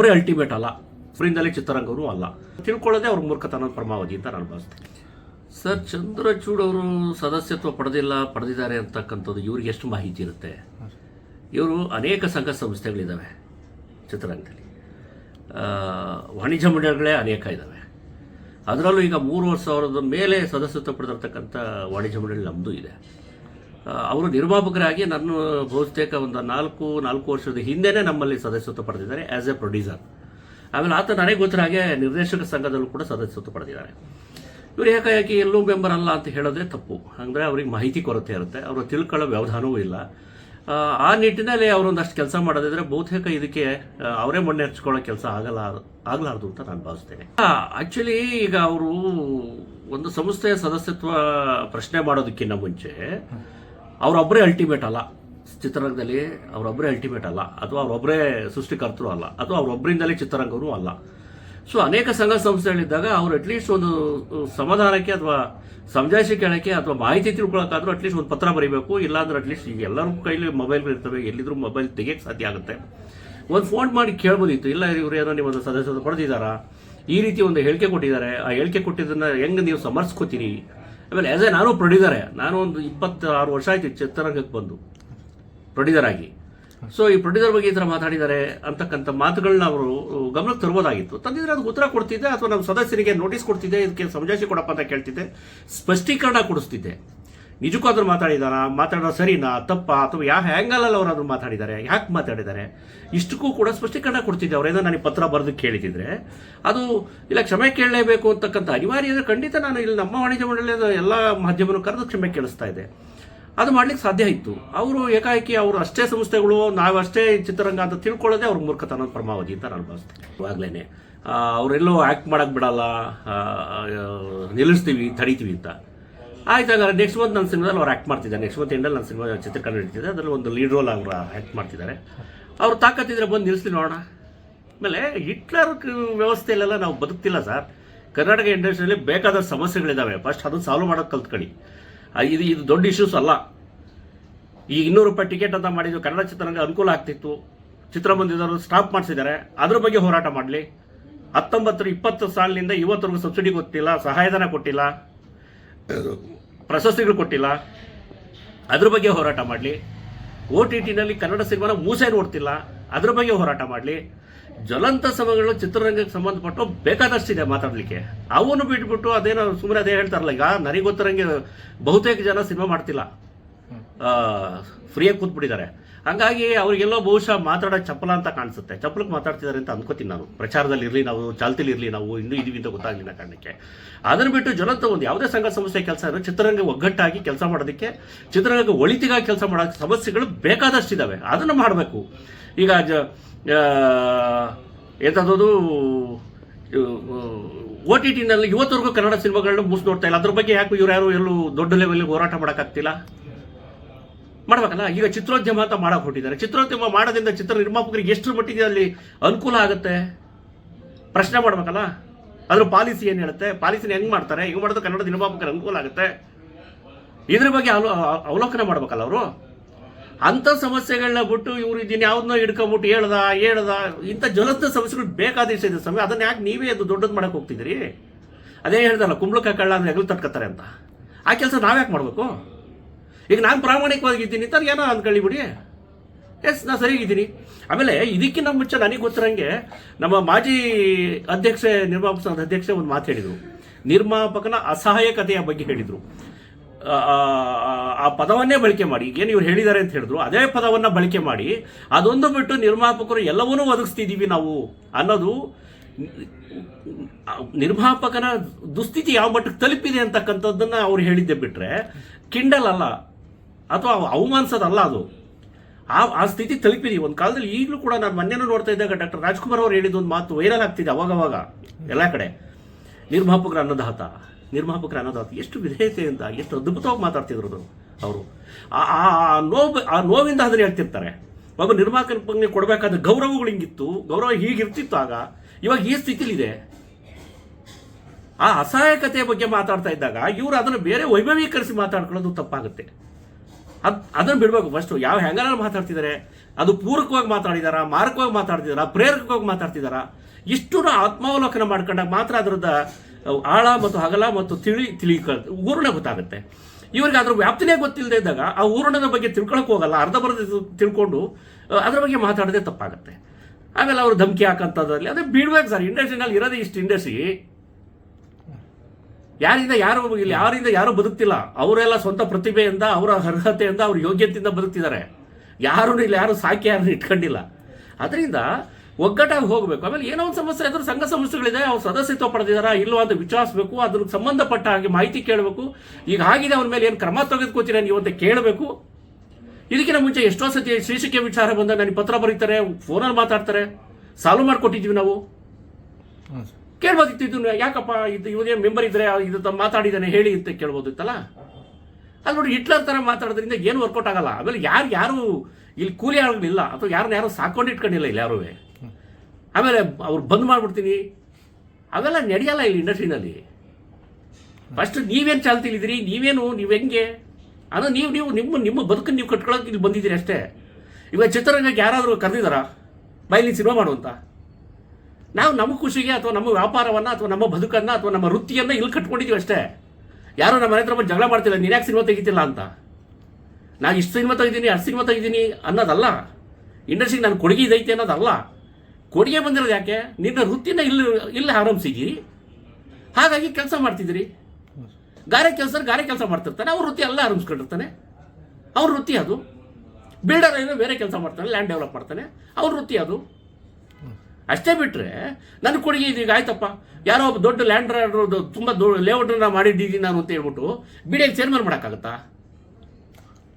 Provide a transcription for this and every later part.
ಅವರೊಬ್ಬರೇ ultimate ಅಲ್ಲ. ಫ್ರೀಂದಲೇ ಚಿತ್ರರಂಗವರು ಅಲ್ಲ. ತಿಳ್ಕೊಳ್ಳೋದೇ ಅವ್ರ ಮೂರ್ಖತನದ ಪರಮಾವಧಿ ಅಂತ ನಾನು ಭಾವಿಸ್ತೀನಿ. ಸರ್, ಚಂದ್ರಚೂಡ್ ಅವರು ಸದಸ್ಯತ್ವ ಪಡೆದಿಲ್ಲ, ಪಡೆದಿದ್ದಾರೆ ಅಂತಕ್ಕಂಥದ್ದು ಇವ್ರಿಗೆ ಎಷ್ಟು ಮಾಹಿತಿ ಇರುತ್ತೆ? ಇವರು ಅನೇಕ ಸಂಘ ಸಂಸ್ಥೆಗಳಿದ್ದಾವೆ ಚಿತ್ರರಂಗದಲ್ಲಿ. ವಾಣಿಜ್ಯ ಮಂಡಳಿಗಳೇ ಅನೇಕ ಇದ್ದಾವೆ. ಅದರಲ್ಲೂ ಈಗ ಮೂರುವರೆ ಸಾವಿರದ ಮೇಲೆ ಸದಸ್ಯತ್ವ ಪಡೆದಿರ್ತಕ್ಕಂಥ ವಾಣಿಜ್ಯ ಮಂಡಳಿ ನಮ್ಮದು ಇದೆ. ಅವರು ನಿರ್ಮಾಪಕರಾಗಿ ನನ್ನ ಬಹುತೇಕ ಒಂದು ನಾಲ್ಕು ನಾಲ್ಕು ವರ್ಷದ ಹಿಂದೆನೇ ನಮ್ಮಲ್ಲಿ ಸದಸ್ಯತ್ವ ಪಡೆದಿದ್ದಾರೆ ಆ್ಯಸ್ ಎ ಪ್ರೊಡ್ಯೂಸರ್ ಆಮೇಲೆ ಆತ ನನಗೆ ಗೊತ್ತಿರೋ ಹಾಗೆ ನಿರ್ದೇಶಕ ಸಂಘದಲ್ಲೂ ಕೂಡ ಸದಸ್ಯತ್ವ ಪಡೆದಿದ್ದಾರೆ. ಇವರು ಏಕಾಏಕಿ ಎಲ್ಲೂ ಮೆಂಬರ್ ಅಲ್ಲ ಅಂತ ಹೇಳೋದೇ ತಪ್ಪು. ಅಂದರೆ ಅವ್ರಿಗೆ ಮಾಹಿತಿ ಕೊರತೆ ಇರುತ್ತೆ. ಅವರು ತಿಳ್ಕೊಳ್ಳೋ ವ್ಯವಧಾನವೂ ಇಲ್ಲ. ಆ, ನಿಟ್ಟಿನಲ್ಲಿ ಅವರೊಂದಷ್ಟು ಕೆಲಸ ಮಾಡೋದಿದ್ರೆ ಬಹುತೇಕ ಇದಕ್ಕೆ ಅವರೇ ಮಣ್ಣೆ ಹಚ್ಕೊಳ್ಳೋ ಕೆಲಸ ಆಗಲ್ಲ ಆಗಲಾರ್ದು ಅಂತ ನಾನು ಭಾವಿಸ್ತೇನೆ. ಆ್ಯಕ್ಚುಲಿ ಈಗ ಅವರು ಒಂದು ಸಂಸ್ಥೆಯ ಸದಸ್ಯತ್ವ ಪ್ರಶ್ನೆ ಮಾಡೋದಕ್ಕಿಂತ ಮುಂಚೆ ಅವರೊಬ್ಬರೇ ಅಲ್ಟಿಮೇಟ್ ಅಲ್ಲ. ಚಿತ್ರರಂಗದಲ್ಲಿ ಅವರೊಬ್ಬರೇ ಅಲ್ಟಿಮೇಟ್ ಅಲ್ಲ. ಅಥವಾ ಅವರೊಬ್ಬರೇ ಸೃಷ್ಟಿಕರ್ತರು ಅಲ್ಲ. ಅಥವಾ ಅವರೊಬ್ಬರಿಂದಲೇ ಚಿತ್ರರಂಗವೂ ಅಲ್ಲ. ಸೊ ಅನೇಕ ಸಂಘ ಸಂಸ್ಥೆಗಳಿದ್ದಾಗ ಅವ್ರು ಅಟ್ಲೀಸ್ಟ್ ಒಂದು ಸಮಾಧಾನಕ್ಕೆ ಅಥವಾ ಸಮಜಾಯಿಸಿ ಕೇಳೋಕ್ಕೆ ಅಥವಾ ಮಾಹಿತಿ ತಿಳ್ಕೊಳಕ್ಕಾದ್ರೂ ಅಟ್ಲೀಸ್ಟ್ ಒಂದು ಪತ್ರ ಬರೀಬೇಕು. ಇಲ್ಲಾಂದ್ರೆ ಅಟ್ಲೀಸ್ಟ್ ಈಗ ಎಲ್ಲರೂ ಕೈಲಿ ಮೊಬೈಲ್ಗಳಿರ್ತವೆ ಎಲ್ಲಿದ್ರು ಮೊಬೈಲ್ ತೆಗಿಯಕ್ಕೆ ಸಾಧ್ಯ ಆಗುತ್ತೆ. ಒಂದು ಫೋನ್ ಮಾಡಿ ಕೇಳ್ಬೋದಿತ್ತು. ಇಲ್ಲ, ಇವ್ರು ಏನೋ ನಿಮ್ಮೊಂದು ಸದಸ್ಯರು ಪಡೆದಿದ್ದಾರಾ? ಈ ರೀತಿ ಒಂದು ಹೇಳಿಕೆ ಕೊಟ್ಟಿದ್ದಾರೆ. ಆ ಹೇಳಿಕೆ ಕೊಟ್ಟಿದ್ದನ್ನ ಹೆಂಗೆ ನೀವು ಸಮರ್ಸ್ಕೋತೀರಿ? ಆಮೇಲೆ ಆಸ್ ಎ ನಾನು ಪ್ರೊಡ್ಯೂಸರೇ, ನಾನು ಒಂದು ಇಪ್ಪತ್ತಾರು ವರ್ಷ ಆಯಿತು ಚಿತ್ರರಂಗಕ್ಕೆ ಬಂದು ಪ್ರೊಡ್ಯೂಸರ್ ಆಗಿ ಸೊ ಈ ಪ್ರೊಡ್ಯೂಸರ್ ಬಗ್ಗೆ ಈ ಥರ ಮಾತಾಡಿದ್ದಾರೆ ಅಂತಕ್ಕಂಥ ಮಾತುಗಳನ್ನ ಅವರು ಗಮನಕ್ಕೆ ತರ್ಬೋದಾಗಿತ್ತು. ತಂದಿದ್ರೆ ಅದಕ್ಕೆ ಉತ್ತರ ಕೊಡ್ತಿದ್ದೆ ಅಥವಾ ನಮ್ಮ ಸದಸ್ಯರಿಗೆ ನೋಟಿಸ್ ಕೊಡ್ತಿದ್ದೆ, ಇದಕ್ಕೆ ಸಮಜಾಯಿಷಿ ಕೊಡಪ್ಪ ಅಂತ ಕೇಳ್ತಿದ್ದೆ. ಸ್ಪಷ್ಟೀಕರಣ ಕೊಡಿಸ್ತಿದ್ದೆ. ನಿಜಕ್ಕೂ ಆದರೂ ಮಾತಾಡಿದಾರ? ಮಾತಾಡೋ ಸರಿನಾ? ತಪ್ಪಾ? ಅಥವಾ ಯಾವ ಹ್ಯಾಂಗಲಲ್ಲಿ ಅವ್ರು ಮಾತಾಡಿದ್ದಾರೆ ಯಾಕೆ ಮಾತಾಡಿದ್ದಾರೆ ಇಷ್ಟಕ್ಕೂ ಕೂಡ ಸ್ಪಷ್ಟೀಕರಣ ಕೊಡ್ತಿದ್ದೆ ಅವರೇನೋ ನನಗೆ ಪತ್ರ ಬರೆದು ಕೇಳಿದಿದ್ರೆ. ಅದು, ಇಲ್ಲ, ಕ್ಷಮೆ ಕೇಳಲೇಬೇಕು ಅಂತಕ್ಕಂಥ ಅನಿವಾರ್ಯ ಅಂದರೆ ಖಂಡಿತ ನಾನು ಇಲ್ಲಿ ನಮ್ಮ ವಾಣಿಜ್ಯ ಮಂಡಳಿಯ ಎಲ್ಲ ಮಾಧ್ಯಮವನ್ನು ಕರೆದು ಕ್ಷಮೆ ಕೇಳಿಸ್ತಾ ಇದ್ದೆ ಅದು ಮಾಡ್ಲಿಕ್ಕೆ ಸಾಧ್ಯ ಇತ್ತು. ಅವರು ಏಕಾಏಕಿ ಅವರು ಅಷ್ಟೇ ಸಂಸ್ಥೆಗಳು, ನಾವು ಅಷ್ಟೇ ಚಿತ್ರರಂಗ ಅಂತ ತಿಳ್ಕೊಳ್ಳೋದೆ ಅವ್ರ ಮೂರ್ಖತನ ಪರಮಾವಧಿ ಅಂತ ನಾನು ಭಾವಿಸ್ತೇನೆ. ಇವಾಗಲೇ ಅವರೆಲ್ಲೋ ಆ್ಯಕ್ಟ್ ಮಾಡೋಕ್ಕೆ ಬಿಡಲ್ಲ ನಿಲ್ಲಿಸ್ತೀವಿ, ತಡಿತೀವಿ ಅಂತ. ಆಯ್ತು ಹಾಗಾದ್ರೆ ನೆಕ್ಸ್ಟ್ ಮಂತ್ ನನ್ನ ಸಿನಿಮಾದಲ್ಲಿ ಅವ್ರು ಆಕ್ಟ್ ಮಾಡ್ತಿದ್ದಾರೆ. ನೆಕ್ಸ್ಟ್ ಮಂತ್ ಎಂಡಲ್ಲಿ ನನ್ನ ಸಿನಿಮಾ ಚಿತ್ರೀಕರಣ ನಡೀತಿದೆ. ಅದರಲ್ಲಿ ಒಂದು ಲೀಡ್ ರೋಲ್ ಅವರು ಆ್ಯಕ್ಟ್ ಮಾಡ್ತಿದ್ದಾರೆ. ಅವ್ರು ತಾಕತ್ತಿದ್ರೆ ಬಂದು ನಿಲ್ಲಿಸ್ಲಿ ನೋಡೋಣ. ಆಮೇಲೆ ಹಿಟ್ಲರ್ ವ್ಯವಸ್ಥೆಯಲ್ಲೆಲ್ಲ ನಾವು ಬದುಕ್ತಿಲ್ಲ ಸರ್. ಕರ್ನಾಟಕ ಇಂಡಸ್ಟ್ರಿಯಲ್ಲಿ ಬೇಕಾದ ಸಮಸ್ಯೆಗಳಿದ್ದಾವೆ ಫಸ್ಟ್ ಅದನ್ನು ಸಾಲ್ವ್ ಮಾಡೋದು ಕಲ್ತ್ಕೊಳ್ಳಿ. ಇದು ಇದು ದೊಡ್ಡ ಇಶ್ಯೂಸ್ ಅಲ್ಲ. ಈ ಇನ್ನೂರು ರೂಪಾಯಿ ಟಿಕೆಟ್ ಅಂತ ಮಾಡಿದ್ದು ಕನ್ನಡ ಚಿತ್ರರಂಗ ಅನುಕೂಲ ಆಗ್ತಿತ್ತು. ಚಿತ್ರಮಂದಿರದವರು ಸ್ಟಾಪ್ ಮಾಡಿಸಿದ್ದಾರೆ. ಅದ್ರ ಬಗ್ಗೆ ಹೋರಾಟ ಮಾಡಲಿ. ಹತ್ತೊಂಬತ್ತರ ಇಪ್ಪತ್ತು ಸಾಲಿನಿಂದ ಇವತ್ತರೆಗೂ ಸಬ್ಸಿಡಿ ಕೊಟ್ಟಿಲ್ಲ, ಸಹಾಯಧನ ಕೊಟ್ಟಿಲ್ಲ. ಪ್ರಶಸ್ತಿಗಳು ಕೊಟ್ಟಿಲ್ಲ. ಅದ್ರ ಬಗ್ಗೆ ಹೋರಾಟ ಮಾಡಲಿ. ಓ ಟಿ ಟಿನಲ್ಲಿ ಕನ್ನಡ ಸಿನಿಮಾನ ಮೂಸೆ ನೋಡ್ತಿಲ್ಲ. ಅದ್ರ ಬಗ್ಗೆ ಹೋರಾಟ ಮಾಡಲಿ. ಜ್ವಲಂತ ಸಮಯಗಳು ಚಿತ್ರರಂಗಕ್ಕೆ ಸಂಬಂಧಪಟ್ಟು ಬೇಕಾದಷ್ಟಿದೆ ಮಾತಾಡಲಿಕ್ಕೆ. ಅವನು ಬಿಟ್ಬಿಟ್ಟು ಅದೇನೋ ಸುಮ್ಮನೆ ಅದೇ ಹೇಳ್ತಾರಲ್ಲ ಈಗ ನನಗೆ ಗೊತ್ತಿರಂಗೆ ಬಹುತೇಕ ಜನ ಸಿನಿಮಾ ಮಾಡ್ತಿಲ್ಲ. ಫ್ರೀಯಾಗಿ ಕೂತ್ಬಿಟ್ಟಿದ್ದಾರೆ. ಹಂಗಾಗಿ ಅವ್ರಿಗೆಲ್ಲೋ ಬಹುಶಃ ಮಾತಾಡೋ ಚಪ್ಪಲ ಅಂತ ಕಾಣಿಸುತ್ತೆ. ಚಪ್ಪಲಕ್ಕೆ ಮಾತಾಡ್ತಿದ್ದಾರೆ ಅಂತ ಅನ್ಕೋತೀನಿ ನಾನು. ಪ್ರಚಾರದಲ್ಲಿ ಇರಲಿ ನಾವು, ಚಾಲ್ತಿಲಿ ಇರಲಿ ನಾವು, ಇನ್ನೂ ಇದೀವಿ ಅಂತ ಗೊತ್ತಾಗಲಿಲ್ಲ ಕಾರಣಕ್ಕೆ. ಅದನ್ನು ಬಿಟ್ಟು ಜ್ವಲಂತ ಒಂದು ಯಾವುದೇ ಸಂಘ ಸಂಸ್ಥೆ ಕೆಲಸ ಇರೋ ಚಿತ್ರರಂಗ ಒಗ್ಗಟ್ಟಾಗಿ ಕೆಲಸ ಮಾಡೋದಕ್ಕೆ, ಚಿತ್ರರಂಗ ಒಳಿತಿಗಾಗಿ ಕೆಲಸ ಮಾಡೋಕ್ಕೆ ಸಮಸ್ಯೆಗಳು ಬೇಕಾದಷ್ಟಿದ್ದಾವೆ ಅದನ್ನು ಮಾಡಬೇಕು. ಈಗ ಜ ಎಂಥದ್ದು ಓ ಟಿ ಟಿನಲ್ಲಿ ಇವತ್ತರೆಗೂ ಕನ್ನಡ ಸಿನಿಮಾಗಳನ್ನ ಮುಗಿಸ್ ನೋಡ್ತಾ ಇಲ್ಲ. ಅದ್ರ ಬಗ್ಗೆ ಯಾಕೆ ಇವ್ರು ಯಾರು ಎಲ್ಲೂ ದೊಡ್ಡ ಲೆವೆಲ್ಗೆ ಹೋರಾಟ ಮಾಡೋಕ್ಕಾಗ್ತಿಲ್ಲ ಮಾಡ್ಬೇಕಲ್ಲ? ಈಗ ಚಿತ್ರೋದ್ಯಮ ಅಂತ ಮಾಡಕ್ ಹೊಟ್ಟಿದ್ದಾರೆ ಚಿತ್ರೋದ್ಯಮ ಮಾಡೋದ್ರಿಂದ ಚಿತ್ರ ನಿರ್ಮಾಪಕರಿಗೆ ಎಷ್ಟು ಮಟ್ಟಿಗೆ ಅಲ್ಲಿ ಅನುಕೂಲ ಆಗುತ್ತೆ? ಪ್ರಶ್ನೆ ಮಾಡ್ಬೇಕಲ್ಲ? ಅದ್ರ ಪಾಲಿಸಿ ಏನು ಹೇಳುತ್ತೆ? ಪಾಲಿಸಿನ ಹೆಂಗ್ ಮಾಡ್ತಾರೆ? ಹೆಂಗೆ ಮಾಡೋದು ಕನ್ನಡ ನಿರ್ಮಾಪಕರಿಗೆ ಅನುಕೂಲ ಆಗುತ್ತೆ? ಇದ್ರ ಬಗ್ಗೆ ಅವಲೋ ಅವಲೋಕನ ಮಾಡ್ಬೇಕಲ್ಲ ಅವರು? ಅಂಥ ಸಮಸ್ಯೆಗಳನ್ನ ಬಿಟ್ಟು ಇವ್ರು ಇದನ್ನ ಯಾವ್ದನ್ನೋ ಹಿಡ್ಕೊಂಬಿಟ್ಟು ಹೇಳ್ದ ಹೇಳ್ದ, ಇಂಥ ಜ್ವಲಂತ ಸಮಸ್ಯೆಗಳು ಬೇಕಾದೇಶ ಇದೆ ಸಮಯ ಅದನ್ನ ಯಾಕೆ ನೀವೇ ಅದು ದೊಡ್ಡದು ಮಾಡಕ್ ಹೋಗ್ತಿದ್ದೀರಿ? ಅದೇ ಹೇಳ್ದಲ್ಲ ಕುಂಬಳಕ ಕಳ್ಳ ಅಂದ್ರೆ ಹೆಗಲು ತಟ್ಕೊತಾರೆ ಅಂತ. ಆ ಕೆಲಸ ನಾವ್ಯಾಕೆ ಮಾಡಬೇಕು? ಈಗ ನಾನು ಪ್ರಾಮಾಣಿಕವಾಗಿದ್ದೀನಿ ಅಂತ ಏನೋ ಅಂದ್ಕೊಳ್ಳಿ ಬಿಡಿ. ಎಸ್ ನಾನು ಇದ್ದೀನಿ. ಆಮೇಲೆ ಇದಕ್ಕಿಂತ ಮುಂಚೆ ನನಗೆ ಗೊತ್ತಿರಂಗೆ ನಮ್ಮ ಮಾಜಿ ಅಧ್ಯಕ್ಷೆ ನಿರ್ಮಾಪಕ ಸಂಘದ ಅಧ್ಯಕ್ಷೆ ಒಂದು ಮಾತು ಹೇಳಿದರು. ನಿರ್ಮಾಪಕನ ಅಸಹಾಯಕತೆಯ ಬಗ್ಗೆ ಹೇಳಿದರು. ಆ, ಪದವನ್ನೇ ಬಳಕೆ ಮಾಡಿ ಏನು ಇವ್ರು ಹೇಳಿದ್ದಾರೆ ಅಂತ ಹೇಳಿದ್ರು ಅದೇ ಪದವನ್ನ ಬಳಕೆ ಮಾಡಿ ಅದೊಂದು ಬಿಟ್ಟು ನಿರ್ಮಾಪಕರು ಎಲ್ಲವನ್ನೂ ಒದಗಿಸ್ತಿದ್ದೀವಿ ನಾವು ಅನ್ನೋದು ನಿರ್ಮಾಪಕನ ದುಸ್ಥಿತಿ ಯಾವ ಮಟ್ಟಕ್ಕೆ ತಲುಪಿದೆ ಅಂತಕ್ಕಂಥದ್ದನ್ನು ಅವ್ರು ಹೇಳಿದ್ದೆ ಬಿಟ್ರೆ ಕಿಂಡಲ್ ಅಲ್ಲ. ಅಥವಾ ಅವಮಾನಿಸೋದಲ್ಲ ಅದು. ಆ ಆ ಸ್ಥಿತಿ ತಲುಪಿರಿ. ಒಂದು ಕಾಲದಲ್ಲಿ ಈಗಲೂ ಕೂಡ ನಾನು ಮೊನ್ನೆನೂ ನೋಡ್ತಾ ಇದ್ದಾಗ ಡಾಕ್ಟರ್ ರಾಜ್ಕುಮಾರ್ ಅವರು ಹೇಳಿದ ಒಂದು ಮಾತು ವೈರಲ್ ಆಗ್ತಿದೆ ಅವಾಗವಾಗ, ಎಲ್ಲ ಕಡೆ. ನಿರ್ಮಾಪಕರ ಅನ್ನದಾತ ನಿರ್ಮಾಪಕರ ಅನ್ನದಾತ, ಎಷ್ಟು ವಿಧೇಯತೆಯಿಂದ ಎಷ್ಟು ಅದ್ಭುತವಾಗಿ ಮಾತಾಡ್ತಿದ್ರು ಅವರು. ಆ ನೋವು, ಆ ನೋವಿಂದ ಅದನ್ನ ಹೇಳ್ತಿರ್ತಾರೆ. ಒಬ್ಬ ನಿರ್ಮಾಪಕನಿಗೆ ಕೊಡಬೇಕಾದ ಗೌರವಗಳು ಹಿಂಗಿತ್ತು, ಗೌರವ ಹೀಗಿರ್ತಿತ್ತು ಆಗ. ಇವಾಗ ಈ ಸ್ಥಿತಿಲಿದೆ. ಆ ಅಸಹಾಯಕತೆಯ ಬಗ್ಗೆ ಮಾತಾಡ್ತಾ ಇದ್ದಾಗ ಇವರು ಅದನ್ನು ಬೇರೆ ವೈಭವೀಕರಿಸಿ ಮಾತಾಡ್ಕೊಳ್ಳೋದು ತಪ್ಪಾಗುತ್ತೆ. ಅದ್ ಅದನ್ನ ಬಿಡಬೇಕು ಫಸ್ಟು ಯಾವ ಹೆಂಗಾರ ಮಾತಾಡ್ತಿದ್ದಾರೆ ಅದು ಪೂರಕವಾಗಿ ಮಾತಾಡಿದಾರ? ಮಾರಕವಾಗಿ ಮಾತಾಡ್ತಿದಾರ? ಪ್ರೇರಕವಾಗಿ ಮಾತಾಡ್ತಿದಾರ? ಇಷ್ಟು ಆತ್ಮಾವಲೋಕನ ಮಾಡ್ಕೊಂಡಾಗ ಮಾತ್ರ ಅದರದ ಆಳ ಮತ್ತು ಹಗಲ ಮತ್ತು ತಿಳಿ ತಿಳಿ ಊರ್ಣ ಗೊತ್ತಾಗುತ್ತೆ. ಇವರಿಗೆ ಅದ್ರ ವ್ಯಾಪ್ತಿನೇ ಗೊತ್ತಿಲ್ಲದೆ ಇದ್ದಾಗ ಆ ಊರ್ಣದ ಬಗ್ಗೆ ತಿಳ್ಕೊಳಕ್ಕೆ ಹೋಗಲ್ಲ. ಅರ್ಧ ಬರ್ಧ ತಿಳ್ಕೊಂಡು ಅದ್ರ ಬಗ್ಗೆ ಮಾತಾಡೋದೇ ತಪ್ಪಾಗುತ್ತೆ. ಆಮೇಲೆ ಅವರು ಧಮಕಿ ಹಾಕಂಥದ್ರಲ್ಲಿ ಅದೇ ಬಿಡ್ಬೇಕು ಸರ್ ಇಂಡಸ್ಟ್ರಿನಲ್ಲಿ ಇರೋದೇ ಇಷ್ಟು ಇಂಡಸ್ಟ್ರಿ ಯಾರಿಂದ ಯಾರು ಇಲ್ಲಿ ಯಾರಿಂದ ಯಾರು ಬದುಕ್ತಿಲ್ಲ? ಅವರೆಲ್ಲ ಸ್ವಂತ ಪ್ರತಿಭೆಯಿಂದ, ಅವರ ಅರ್ಹತೆಯಿಂದ, ಅವ್ರ ಯೋಗ್ಯತೆಯಿಂದ ಬದುಕ್ತಿದ್ದಾರೆ. ಯಾರು ಇಲ್ಲಿ ಯಾರು ಸಾಕಿ ಯಾರನ್ನು ಇಟ್ಕೊಂಡಿಲ್ಲ. ಅದರಿಂದ ಒಗ್ಗಟ್ಟಾಗಿ ಹೋಗಬೇಕು. ಆಮೇಲೆ ಏನೋ ಒಂದು ಸಮಸ್ಯೆ ಅಂದ್ರೆ ಸಂಘ ಸಂಸ್ಥೆಗಳಿದೆ, ಅವ್ರು ಸದಸ್ಯತ್ವ ಪಡೆದಿದ್ದಾರಾ ಇಲ್ಲವಾದ ಅಂತ ವಿಚಾರಿಸಬೇಕು ಅದ್ರ ಸಂಬಂಧಪಟ್ಟ ಹಾಗೆ ಮಾಹಿತಿ ಕೇಳಬೇಕು. ಈಗ ಆಗಿದೆ ಅವ್ರ ಮೇಲೆ ಏನು ಕ್ರಮ ತೆಗೆದುಕೋತೀರ ನೀವು ಅಂತ ಕೇಳಬೇಕು. ಇದಕ್ಕಿಂತ ಮುಂಚೆ ಎಷ್ಟೋ ಸತಿ ಶೀರ್ಷಿಕೆ ವಿಚಾರ ಬಂದಾಗ ನನಗೆ ಪತ್ರ ಬರೀತಾರೆ ಫೋನಲ್ಲಿ ಮಾತಾಡ್ತಾರೆ. ಸಾಲ್ವ್ ಮಾಡಿಕೊಟ್ಟಿದ್ವಿ ನಾವು. ಕೇಳ್ಬೋದಿತ್ತು ಇದನ್ನು ಯಾಕಪ್ಪ ಇದು ಇವನೇ ಮೆಂಬರ್ ಇದ್ರೆ ಇದು ಮಾತಾಡಿದ್ದಾನೆ ಹೇಳಿ ಅಂತ ಕೇಳ್ಬೋದಿತ್ತಲ್ಲ? ಅಲ್ಲಿ ನೋಡಿ ಹಿಟ್ಲರ್ ಥರ ಮಾತಾಡೋದ್ರಿಂದ ಏನು ವರ್ಕೌಟ್ ಆಗಲ್ಲ. ಆಮೇಲೆ ಯಾರು ಯಾರು ಇಲ್ಲಿ ಕೂಲಿ ಆಗಲಿಲ್ಲ ಅಥವಾ ಯಾರನ್ನ ಯಾರು ಸಾಕೊಂಡು ಇಟ್ಕೊಂಡಿಲ್ಲ ಇಲ್ಲಿ ಯಾರೂ ಆಮೇಲೆ ಅವ್ರು ಬಂದ್ ಮಾಡ್ಬಿಡ್ತೀನಿ. ಅವೆಲ್ಲ ನಡೆಯಲ್ಲ ಇಲ್ಲಿ ಇಂಡಸ್ಟ್ರಿನಲ್ಲಿ ಫಸ್ಟ್ ನೀವೇನು ಚಾಲ್ತಿಲಿದ್ದೀರಿ? ನೀವೇನು, ನೀವು ಹೆಂಗೆ? ಅನ್ನೋ ನೀವು ನೀವು, ನಿಮ್ಮ ನಿಮ್ಮ ಬದುಕನ್ನು ನೀವು ಕಟ್ಕೊಳ್ಳೋಕೆ ಇಲ್ಲಿ ಬಂದಿದ್ದೀರಿ ಅಷ್ಟೇ. ಇವಾಗ ಚಿತ್ರರಂಗಕ್ಕೆ ಯಾರಾದರೂ ಕರೆದಿದ್ದಾರಾ? ಬೈಲಿ ಸಿನಿಮಾ ಮಾಡುವಂತ? ನಾವು ನಮ್ಮ ಖುಷಿಗೆ ಅಥವಾ ನಮ್ಮ ವ್ಯಾಪಾರವನ್ನು ಅಥವಾ ನಮ್ಮ ಬದುಕನ್ನು ಅಥವಾ ನಮ್ಮ ವೃತ್ತಿಯನ್ನು ಇಲ್ಲಿ ಕಟ್ಕೊಂಡಿದ್ದೀವಿ ಅಷ್ಟೇ. ಯಾರು ನಮ್ಮ ಮನೆ ಹತ್ರ ಬಂದು ಜಗಳ ಮಾಡ್ತಿಲ್ಲ, ನೀನು ಯಾಕೆ ಸಿನಿಮಾ ತೆಗಿತಿಲ್ಲ ಅಂತ? ನಾನು ಇಷ್ಟು ಸಿನಿಮಾ ತೆಗಿದ್ದೀನಿ ಅಷ್ಟು ಸಿನಿಮಾ ತೆಗಿದ್ದೀನಿ ಅನ್ನೋದಲ್ಲ. ಇಂಡಸ್ಟ್ರಿಗೆ ನಾನು ಕೊಡುಗೆ ಇದೈತೆ ಅನ್ನೋದಲ್ಲ. ಕೊಡುಗೆ ಬಂದಿರೋದು ಯಾಕೆ? ನಿನ್ನ ವೃತ್ತಿನ ಇಲ್ಲಿ ಇಲ್ಲಿ ಆರಂಭಿಸಿದ್ದೀರಿ ಹಾಗಾಗಿ ಕೆಲಸ ಮಾಡ್ತಿದ್ದೀರಿ. ಗಾರೆ ಕೆಲಸ ಗಾರೆ ಕೆಲಸ ಮಾಡ್ತಿರ್ತಾನೆ, ಅವ್ರ ವೃತ್ತಿ ಎಲ್ಲ ಆರಂಭಿಸ್ಕೊಂಡಿರ್ತಾನೆ. ಅವ್ರ ವೃತ್ತಿ ಅದು. ಬಿಲ್ಡರ್ ಏನೋ ಬೇರೆ ಕೆಲಸ ಮಾಡ್ತಾನೆ ಲ್ಯಾಂಡ್ ಡೆವಲಪ್ ಮಾಡ್ತಾನೆ. ಅವ್ರ ವೃತ್ತಿ ಅದು. ಅಷ್ಟೇ ಬಿಟ್ಟರೆ ನನ್ನ ಕೊಡುಗೆ ಇದೀಗ ಆಯ್ತಪ್ಪ. ಯಾರೋ ಒಬ್ಬ ದೊಡ್ಡ ಲ್ಯಾಂಡ್ ತುಂಬ ದೊಡ್ಡ ಲೇಔಟನ್ನ ಮಾಡಿದ್ದೀನಿ ನಾನು ಅಂತ ಹೇಳ್ಬಿಟ್ಟು ಬಿಡಿಯಲ್ಲಿ ಚೇರ್ಮನ್ ಮಾಡೋಕ್ಕಾಗತ್ತಾ?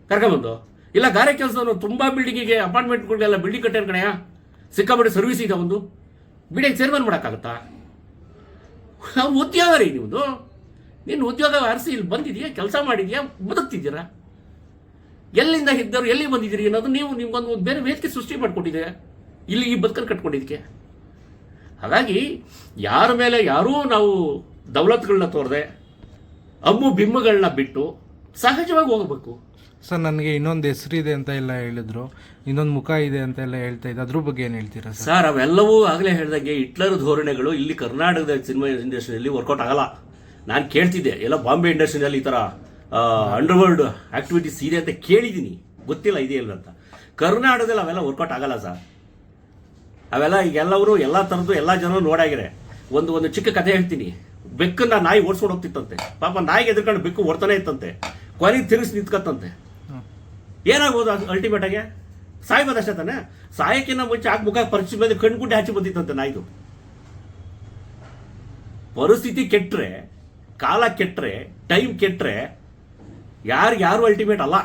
ಕರ್ಕೊಂಬಂದು ಇಲ್ಲ, ಗಾರೆ ಕೆಲಸದವನು ತುಂಬ ಬಿಲ್ಡಿಂಗಿಗೆ ಅಪಾರ್ಟ್ಮೆಂಟ್ಗಳೆಲ್ಲ ಬಿಲ್ಡಿಂಗ್ ಕಟ್ಟೆ ಕಣೆಯ? ಸಿಕ್ಕಾಪಟ್ಟೆ ಸರ್ವಿಸ್ ಇದೆ ಒಂದು. ಬಿಡಿಗೆ ಚೇರ್ಮನ್ ಮಾಡೋಕ್ಕಾಗತ್ತಾ? ಉದ್ಯೋಗ ರೀ ನೀವು ನೀನು ಉದ್ಯೋಗ ಅರಸಿ ಇಲ್ಲಿ ಬಂದಿದೆಯಾ? ಕೆಲಸ ಮಾಡಿದೆಯಾ? ಬದುಕ್ತಿದ್ದೀರಾ? ಎಲ್ಲಿಂದ ಇದ್ದರು ಎಲ್ಲಿ ಬಂದಿದ್ದೀರಿ ಅನ್ನೋದು ನೀವು ನಿಮ್ಗೊಂದು ಬೇರೆ ವೇದಿಕೆ ಸೃಷ್ಟಿ ಮಾಡಿಕೊಟ್ಟಿದೆ. ಇಲ್ಲಿ ಈ ಬದುಕನ್ನು ಕಟ್ಕೊಂಡಿದ್ದಕ್ಕೆ. ಹಾಗಾಗಿ ಯಾರ ಮೇಲೆ ಯಾರೂ ನಾವು ದೌಲತ್ಗಳನ್ನ ತೋರದೆ ಅಮ್ಮು ಬಿಮ್ಮಗಳನ್ನ ಬಿಟ್ಟು ಸಹಜವಾಗಿ ಹೋಗಬೇಕು. ಸರ್ ನನಗೆ ಇನ್ನೊಂದು ಹೆಸರಿದೆ ಅಂತ ಎಲ್ಲ ಹೇಳಿದ್ರು. ಇನ್ನೊಂದು ಮುಖ ಇದೆ ಅಂತ ಎಲ್ಲ ಹೇಳ್ತಾ ಇದ್ದೆ. ಅದ್ರ ಬಗ್ಗೆ ಏನು ಹೇಳ್ತೀರಾ ಸರ್? ಅವೆಲ್ಲವೂ ಆಗಲೇ ಹೇಳ್ದಂಗೆ ಹಿಟ್ಲರ್ ಧೋರಣೆಗಳು ಇಲ್ಲಿ ಕರ್ನಾಟಕದ ಸಿನಿಮಾ ಇಂಡಸ್ಟ್ರಿಯಲ್ಲಿ ವರ್ಕೌಟ್ ಆಗಲ್ಲ. ನಾನು ಕೇಳ್ತಿದ್ದೆ ಎಲ್ಲ ಬಾಂಬೆ ಇಂಡಸ್ಟ್ರಿಯಲ್ಲಿ ಈ ಥರ ಅಂಡರ್ವರ್ಲ್ಡ್ ಆ್ಯಕ್ಟಿವಿಟೀಸ್ ಇದೆ ಅಂತ ಕೇಳಿದ್ದೀನಿ. ಗೊತ್ತಿಲ್ಲ ಇದೆಯಲ್ಲ ಅಂತ. ಕರ್ನಾಟಕದಲ್ಲಿ ಅವೆಲ್ಲ ವರ್ಕೌಟ್ ಆಗಲ್ಲ ಸರ್. ಅವೆಲ್ಲ ಈಗ ಎಲ್ಲವರು ಎಲ್ಲ ಥರದ್ದು ಎಲ್ಲ ಜನರು ನೋಡಾಗಿರೆ ಒಂದು ಒಂದು ಚಿಕ್ಕ ಕಥೆ ಹೇಳ್ತೀನಿ. ಬೆಕ್ಕನ್ನ ನಾಯಿ ಓಡಿಸ್ಕೊಂಡು ಹೋಗ್ತಿತ್ತಂತೆ. ಪಾಪ ನಾಯಿಗೆ ಎದ್ಕೊಂಡು ಬೆಕ್ಕು ಓಡ್ತಾನೆ ಇತ್ತಂತೆ. ಕೊರಿ ತಿರುಗಿಸಿ ನಿಂತ್ಕತ್ತಂತೆ. ಏನಾಗ್ಬೋದು ಅಲ್ಟಿಮೇಟ್ ಆಗಿ? ಸಾಯ್ಬೋದು ಅಷ್ಟೇ ತಾನೆ? ಸಾಯಕ್ಕಿನ್ನ ಮುಂಚೆ ಆಗ ಮುಖ ಪರಿಸ್ಥಿತಿ ಬಂದು ಕಣ್ಗುಡ್ಡೆ ಹಚ್ಚಿ ಬಂದಿತ್ತಂತೆ ನಾಯ್ದು. ಪರಿಸ್ಥಿತಿ ಕೆಟ್ಟರೆ ಕಾಲ ಕೆಟ್ಟರೆ ಟೈಮ್ ಕೆಟ್ಟರೆ ಯಾರು ಯಾರು ಅಲ್ಟಿಮೇಟ್ ಅಲ್ಲ.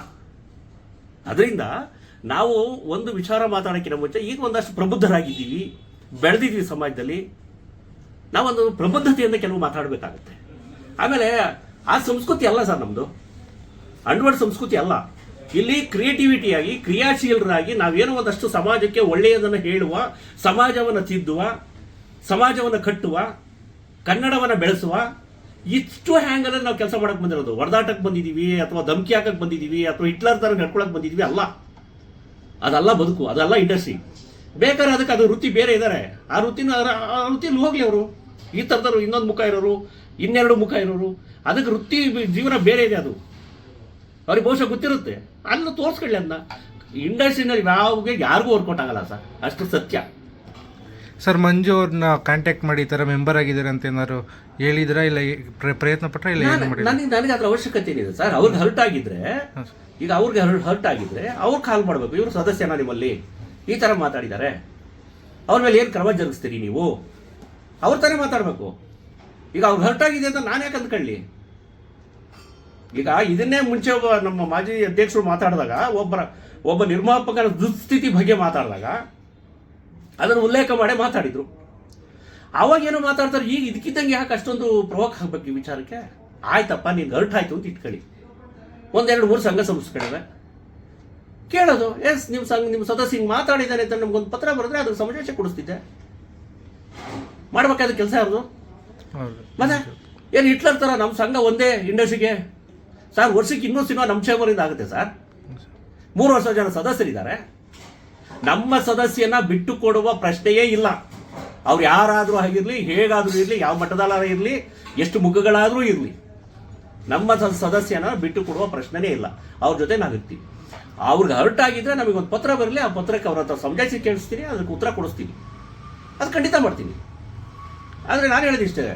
ಅದರಿಂದ ನಾವು ಒಂದು ವಿಚಾರ ಮಾತಾಡೋಕ್ಕಿಂತ ಮುಂಚೆ ಈಗ ಒಂದಷ್ಟು ಪ್ರಬುದ್ಧರಾಗಿದ್ದೀವಿ, ಬೆಳೆದಿದ್ದೀವಿ ಸಮಾಜದಲ್ಲಿ, ನಾವೊಂದು ಪ್ರಬುದ್ಧತೆಯಿಂದ ಕೆಲವು ಮಾತಾಡಬೇಕಾಗುತ್ತೆ. ಆಮೇಲೆ ಆ ಸಂಸ್ಕೃತಿ ಅಲ್ಲ ಸರ್ ನಮ್ಮದು ಅಂಡ್ವರ್ಡ್ ಸಂಸ್ಕೃತಿ ಅಲ್ಲ. ಇಲ್ಲಿ ಕ್ರಿಯೇಟಿವಿಟಿಯಾಗಿ, ಕ್ರಿಯಾಶೀಲರಾಗಿ ನಾವೇನೋ ಒಂದಷ್ಟು ಸಮಾಜಕ್ಕೆ ಒಳ್ಳೆಯದನ್ನು ಹೇಳುವ, ಸಮಾಜವನ್ನು ತಿದ್ದುವ, ಸಮಾಜವನ್ನು ಕಟ್ಟುವ, ಕನ್ನಡವನ್ನು ಬೆಳೆಸುವ, ಇಷ್ಟು ಹ್ಯಾಂಗಲ್ಲಿ ನಾವು ಕೆಲಸ ಮಾಡಕ್ಕೆ ಬಂದಿರೋದು. ಹೊಡೆದಾಟಕ್ಕೆ ಬಂದಿದ್ದೀವಿ ಅಥವಾ ಧಮಕಿ ಹಾಕಕ್ಕೆ ಬಂದಿದ್ದೀವಿ ಅಥವಾ ಹಿಟ್ಲರ್ ಥರ ನಡ್ಕೊಳಕ್ಕೆ ಬಂದಿದ್ದೀವಿ ಅಲ್ಲ. ಅದಲ್ಲ ಬದುಕು, ಅದಲ್ಲ ಇಂಡಸ್ಟ್ರಿ ಬೇಕಾದ್ರೆ ಅದಕ್ಕೆ ಅದು ವೃತ್ತಿ ಬೇರೆ ಇದ್ದಾರೆ ಆ ವೃತ್ತಿನ ಆ ವೃತ್ತಿಯಲ್ಲಿ ಹೋಗ್ಲಿ ಅವರು. ಈ ಥರದವ್ರು, ಇನ್ನೊಂದು ಮುಖ ಇರೋರು, ಇನ್ನೆರಡು ಮುಖ ಇರೋರು. ಅದಕ್ಕೆ ವೃತ್ತಿ ಜೀವನ ಬೇರೆ ಇದೆ ಅದು. ಅವ್ರಿಗೆ ಬಹುಶಃ ಗೊತ್ತಿರುತ್ತೆ. ಅಲ್ಲ ತೋರಿಸ್ಕೊಳ್ಳಿ ಅದನ್ನ ಇಂಡಸ್ಟ್ರಿನಲ್ಲಿ ಯಾವಾಗ, ಯಾರಿಗೂ ವರ್ಕೌಟ್ ಆಗಲ್ಲ ಸರ್. ಅಷ್ಟು ಸತ್ಯ. ಸರ್ ಮಂಜು ಅವ್ರನ್ನ ಕಾಂಟ್ಯಾಕ್ಟ್ ಮಾಡಿ ಈ ಥರ ಮೆಂಬರ್ ಆಗಿದ್ದಾರೆ ಅಂತ ಏನಾದ್ರು ಹೇಳಿದ್ರಾ ಇಲ್ಲ ಪ್ರ- ಪ್ರಯತ್ನ ಪಟ್ರ ಇಲ್ಲ ಏನು ಮಾಡಿ ನನಗೆ ನನಗೆ ಅದ್ರ ಅವಶ್ಯಕತೆ ಇದೆ ಸರ್ ಅವ್ರಿಗೆ ಹರ್ಟ್ ಆಗಿದ್ರೆ ಈಗ ಅವ್ರಿಗೆ ಹರ್ಟ್ ಆಗಿದ್ರೆ ಅವ್ರು ಕಾಲ್ ಮಾಡಬೇಕು. ಇವರು ಸದಸ್ಯನ ನಿಮ್ಮಲ್ಲಿ? ಈ ಥರ ಮಾತಾಡಿದ್ದಾರೆ. ಅವ್ರ ಮೇಲೆ ಏನು ಕ್ರಮ ಜರುಗಿಸ್ತೀರಿ ನೀವು? ಅವ್ರ ತಾನೇ ಮಾತಾಡಬೇಕು. ಈಗ ಅವ್ರು ಹರ್ಟ್ ಆಗಿದೆ ಅಂತ ನಾನು ಯಾಕೆ ಅಂದ್ಕೊಳ್ಳಿ? ಈಗ ಇದನ್ನೇ ಮುಂಚೆ ಒಬ್ಬ ನಮ್ಮ ಮಾಜಿ ಅಧ್ಯಕ್ಷರು ಮಾತಾಡಿದಾಗ ಒಬ್ಬರ ಒಬ್ಬ ನಿರ್ಮಾಪಕರ ದುಸ್ಥಿತಿ ಬಗ್ಗೆ ಮಾತಾಡಿದಾಗ ಅದನ್ನು ಉಲ್ಲೇಖ ಮಾಡಿ ಮಾತಾಡಿದ್ರು. ಅವಾಗ ಏನೋ ಮಾತಾಡ್ತಾರೆ ಈಗ ಇದಕ್ಕಿದ್ದಂಗೆ ಯಾಕೆ ಅಷ್ಟೊಂದು ಪ್ರವೋಕ್ ಆಗ್ಬೇಕು ಈ ವಿಚಾರಕ್ಕೆ? ಆಯ್ತಪ್ಪ ನಿನ್ಗೆ ಹರ್ಟ್ ಆಯ್ತು ಅಂತ ಇಟ್ಕೊಳ್ಳಿ. ಒಂದೆರಡು ಮೂರು ಸಂಘ ಸಂಸ್ಥೆಗಳಿವೆ. ಕೇಳೋದು ಎಸ್ ನಿಮ್ಮ ಸಂಘ ನಿಮ್ಮ ಸದಸ್ಯ ಹಿಂಗೆ ಮಾತಾಡಿದ್ದಾನೆ ಅಂತ ನಮ್ಗೊಂದು ಪತ್ರ ಬರೆದ್ರೆ ಅದಕ್ಕೆ ಸಮಾವೇಶ ಕೊಡಿಸ್ತಿದ್ದೆ. ಮಾಡ್ಬೇಕಾದ ಕೆಲಸ ಯಾರ್ದು? ಮತ್ತೆ ಏನು ಹಿಟ್ಲರ್ ಥರ ನಮ್ಮ ಸಂಘ ಒಂದೇ ಇಂಡಸ್ಟ್ರಿಗೆ? ಸರ್ ವರ್ಷಕ್ಕೆ ಇನ್ನೂ ಸಿನಿಮಾ ನಮ್ಮ ಚೇಂಬರಿಂದ ಆಗುತ್ತೆ ಸರ್. ಮೂರು ವರ್ಷ ಜನ ಸದಸ್ಯರಿದ್ದಾರೆ. ನಮ್ಮ ಸದಸ್ಯನ ಬಿಟ್ಟು ಕೊಡುವ ಪ್ರಶ್ನೆಯೇ ಇಲ್ಲ. ಅವ್ರು ಯಾರಾದರೂ ಆಗಿರಲಿ, ಹೇಗಾದರೂ ಇರಲಿ, ಯಾವ ಮಟ್ಟದಲ್ಲಾರ ಇರಲಿ, ಎಷ್ಟು ಮುಖಗಳಾದರೂ ಇರಲಿ, ನಮ್ಮ ಸದಸ್ಯನ ಬಿಟ್ಟು ಕೊಡುವ ಪ್ರಶ್ನೆನೇ ಇಲ್ಲ. ಅವ್ರ ಜೊತೆ ನಾವಿರ್ತೀವಿ ಅವ್ರಿಗೆ ಹರ್ಟ್ ಆಗಿದ್ರೆ ನಮಗೊಂದು ಪತ್ರ ಬರಲಿ, ಆ ಪತ್ರಕ್ಕೆ ಅವ್ರ ಹತ್ರ ಸಮಜಾಯಿಸಿ ಕೇಳಿಸ್ತೀನಿ, ಅದಕ್ಕೆ ಉತ್ತರ ಕೊಡಿಸ್ತೀನಿ. ಅದು ಖಂಡಿತ ಮಾಡ್ತೀನಿ. ಆದರೆ ನಾನು ಹೇಳಿದಿಷ್ಟೇ